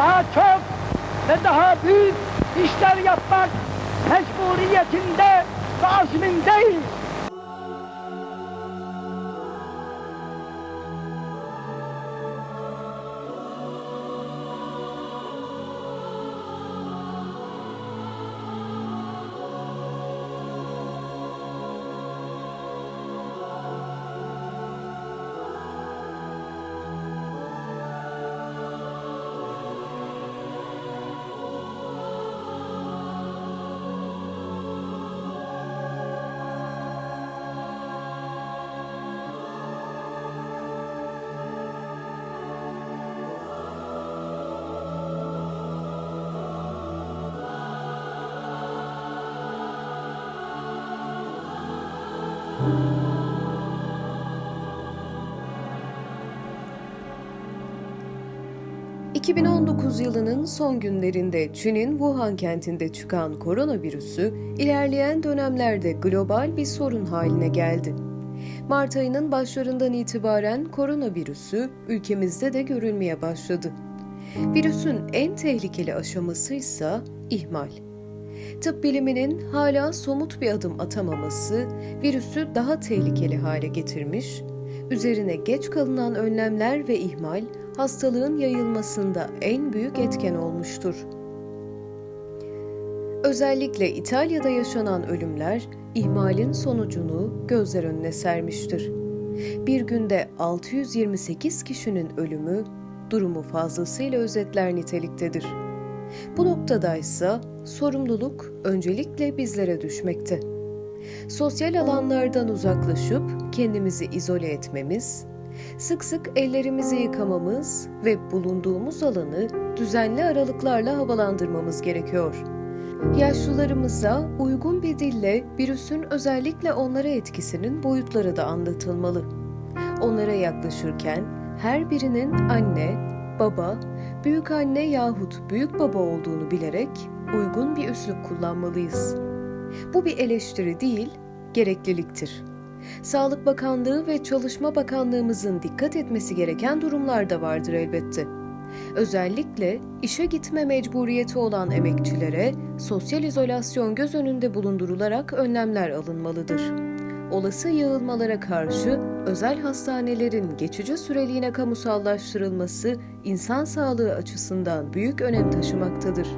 daha çok ve daha büyük işler yapmak mecburiyetinde ve azmindeyiz. ...2019 yılının son günlerinde Çin'in Wuhan kentinde çıkan koronavirüsü... ...ilerleyen dönemlerde global bir sorun haline geldi. Mart ayının başlarından itibaren koronavirüsü ülkemizde de görülmeye başladı. Virüsün en tehlikeli aşaması ise ihmal. Tıp biliminin hala somut bir adım atamaması virüsü daha tehlikeli hale getirmiş, üzerine geç kalınan önlemler ve ihmal hastalığın yayılmasında en büyük etken olmuştur. Özellikle İtalya'da yaşanan ölümler ihmalin sonucunu gözler önüne sermiştir. Bir günde 628 kişinin ölümü durumu fazlasıyla özetler niteliktedir. Bu noktadaysa sorumluluk öncelikle bizlere düşmekte. Sosyal alanlardan uzaklaşıp kendimizi izole etmemiz, sık sık ellerimizi yıkamamız ve bulunduğumuz alanı düzenli aralıklarla havalandırmamız gerekiyor. Yaşlılarımıza uygun bir dille virüsün özellikle onlara etkisinin boyutları da anlatılmalı. Onlara yaklaşırken her birinin anne, baba, büyük anne yahut büyük baba olduğunu bilerek uygun bir üslup kullanmalıyız. Bu bir eleştiri değil, gerekliliktir. Sağlık Bakanlığı ve Çalışma Bakanlığımızın dikkat etmesi gereken durumlar da vardır elbette. Özellikle işe gitme mecburiyeti olan emekçilere sosyal izolasyon göz önünde bulundurularak önlemler alınmalıdır. Olası yığılmalara karşı özel hastanelerin geçici süreliğine kamusallaştırılması insan sağlığı açısından büyük önem taşımaktadır.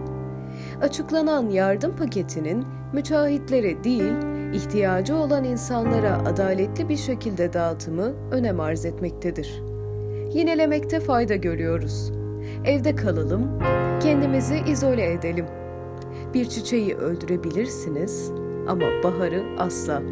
Açıklanan yardım paketinin müteahhitlere değil, ihtiyacı olan insanlara adaletli bir şekilde dağıtımı önem arz etmektedir. Yinelemekte fayda görüyoruz. Evde kalalım, kendimizi izole edelim. Bir çiçeği öldürebilirsiniz ama baharı asla.